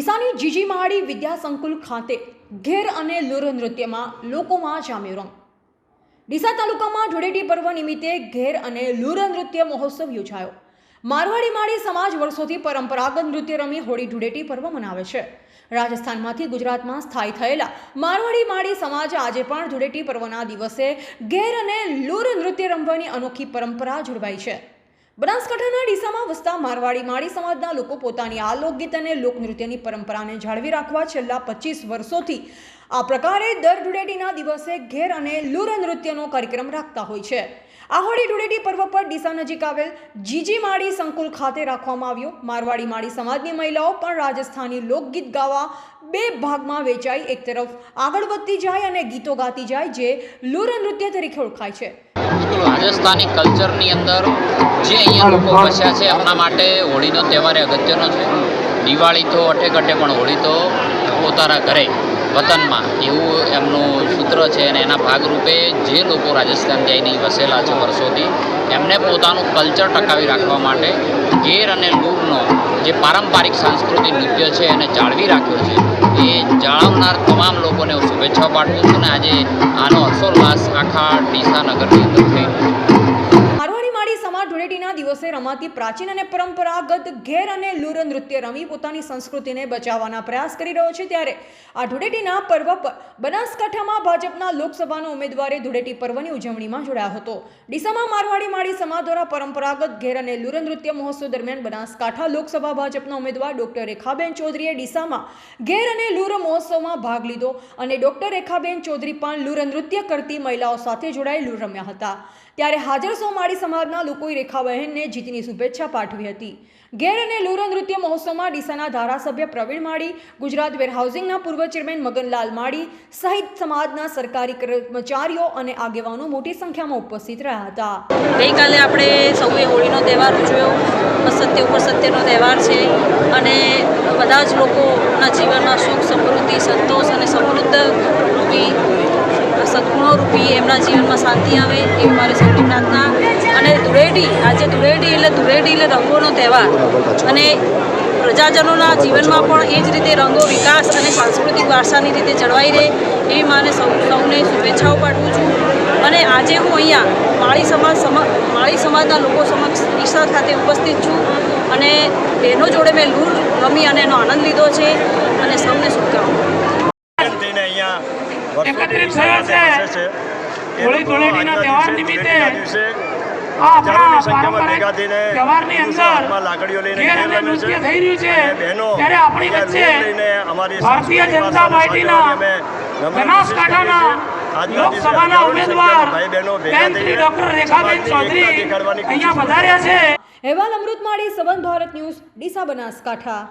ડીસાની જીજીમાળી વિદ્યા સંકુલ ખાતે ઘેર અને લુર નૃત્યમાં લોકોમાં જામ્યો રંગ. ડીસા તાલુકામાં ધૂળેટી પર્વ નિમિત્તે ઘેર અને લુર નૃત્ય મહોત્સવ યોજાયો. મારવાડી માળી સમાજ વર્ષોથી પરંપરાગત નૃત્ય રમી હોળી ધૂળેટી પર્વ મનાવે છે. રાજસ્થાનમાંથી ગુજરાતમાં સ્થાયી થયેલા મારવાડી માળી સમાજ આજે પણ ધૂળેટી પર્વના દિવસે ઘેર અને લુર નૃત્ય રમવાની અનોખી પરંપરા જળવાઈ છે. બનાસકાંઠાના ડીસામાં વસતા મારવાડી માળી સમાજના લોકો પોતાની આ લોકગીત અને લોકનૃત્યની પરંપરાને જાળવી રાખવા છેલ્લા પચીસ વર્ષોથી આ પ્રકારે દર ધૂળેટીના દિવસે ઘેર અને લુર નૃત્યનો કાર્યક્રમ રાખતા હોય છે. આ હોળી ધૂળેટી પર્વ પર ડીસા નજીક આવેલ જીજી માળી સંકુલ ખાતે રાખવામાં આવ્યો. મારવાડી માળી સમાજની મહિલાઓ પણ રાજસ્થાની લોકગીત ગાવા બે ભાગમાં વેચાઈ. એક તરફ આગળ વધતી જાય અને ગીતો ગાતી જાય, જે લુર નૃત્ય તરીકે ઓળખાય છે. રાજસ્થાની કલ્ચરની અંદર જે અહીંયા લોકો વસ્યા છે એમના માટે હોળીનો તહેવાર એ અગત્યનો છે. દિવાળી તો અટે કટે પણ હોળી તો પોતાના ઘરે વતનમાં એવું એમનું સૂત્ર છે અને એના ભાગરૂપે જે લોકો રાજસ્થાન જઈને વસેલા છે વર્ષોથી એમને પોતાનું કલ્ચર ટકાવી રાખવા માટે ગેર અને લૂરનો જે પારંપરિક સાંસ્કૃતિક નૃત્ય છે એને જાળવી રાખ્યો છે. એ જાળવનાર તમામ લોકોને હું શુભેચ્છાઓ પાઠવું છું અને આજે આનો હર્ષોલ્લાસ આખા ડીસા નગરની અંદર થઈ રહ્યો છે. સમાજ દિવસે રમાતી પ્રાચીન અને પરંપરાગત ઘેર અને લુર નૃત્ય રમી પોતાની સંસ્કૃતિને બચાવવાના પ્રયાસ કરી રહ્યો છે ત્યારે આ ધૂળેટીના પર્વ પર બનાસકાંઠામાં ભાજપના લોકસભાના ઉમેદવારે ધૂળેટી પર્વની ઉજવણીમાં જોડાયો હતો. ડીસામાં મારવાડી માળી સમાજ દ્વારા પરંપરાગત ઘેર અને લુર નૃત્ય મહોત્સવ દરમિયાન બનાસકાંઠા લોકસભા ભાજપના ઉમેદવાર ડોક્ટર રેખાબેન ચૌધરીએ ડીસામાં ઘેર અને લુર મહોત્સવમાં ભાગ લીધો અને ડોક્ટર રેખાબેન ચૌધરી પણ લુર નૃત્ય કરતી મહિલાઓ સાથે જોડાઈ લુર રમ્યા હતા. ત્યારે હાજર સોમાળી સમાજના લોકોએ રેખાબહેનને જીતની શુભેચ્છા પાઠવી હતી. ઘેર અને લુર નૃત્ય મહોત્સવમાં ડીસાના ધારાસભ્ય પ્રવીણ માળી, ગુજરાત વેરહાઉસિંગના પૂર્વ ચેરમેન મગનલાલ માળી સહિત સમાજના સરકારી કર્મચારીઓ અને આગેવાનો મોટી સંખ્યામાં ઉપસ્થિત રહ્યા હતા. ગઈકાલે આપણે સૌએ હોળીનો તહેવાર ઉજવ્યો. સત્ય ઉપર સત્યનો તહેવાર છે અને બધા જ લોકોના જીવનમાં સુખ, સમૃદ્ધિ, સંતોષ અને સમૃદ્ધ રૂપી એમના જીવનમાં શાંતિ આવે એવી મારી સૌની પ્રાર્થના અને ધૂળેટી, આજે ધૂળેટી એટલે ધૂળેટી એટલે રંગોનો તહેવાર. અને પ્રજાજનોના જીવનમાં પણ એ જ રીતે રંગો વિકાસ અને સાંસ્કૃતિક વારસાની રીતે જળવાઈ રહે, એવી મારે સૌ, સૌને શુભેચ્છાઓ પાઠવું છું. અને આજે હું અહીંયા માળી સમાજ સમ, માળી સમાજના લોકો સમક્ષ ડીસા ખાતે ઉપસ્થિત છું. અને બહેનો જોડે મેં લૂર રમી અને એનો આનંદ લીધો છે. અને સૌને શુભકામનાઓ. અહીંયા એકત્રિત થયા છે. હોળી ધૂળેટીના તહેવાર નિમિત્તે આપણા પારંપરિક તહેવારની અંદર લાકડીઓ લઈને ઘેર અને નૃત્ય થઈ રહ્યું છે. ત્યારે આપણી વચ્ચે ભારતીય જનતા પાર્ટીના બનાસકાંઠાના લોકસભાના ઉમેદવાર બેન શ્રી ડોક્ટર રેખાબેન ચૌધરી અહીંયા પધાર્યા છે. અહેવાલ અમૃત માળી સંબંધ ભારત ન્યૂઝ ડીસા બનાસકાંઠા.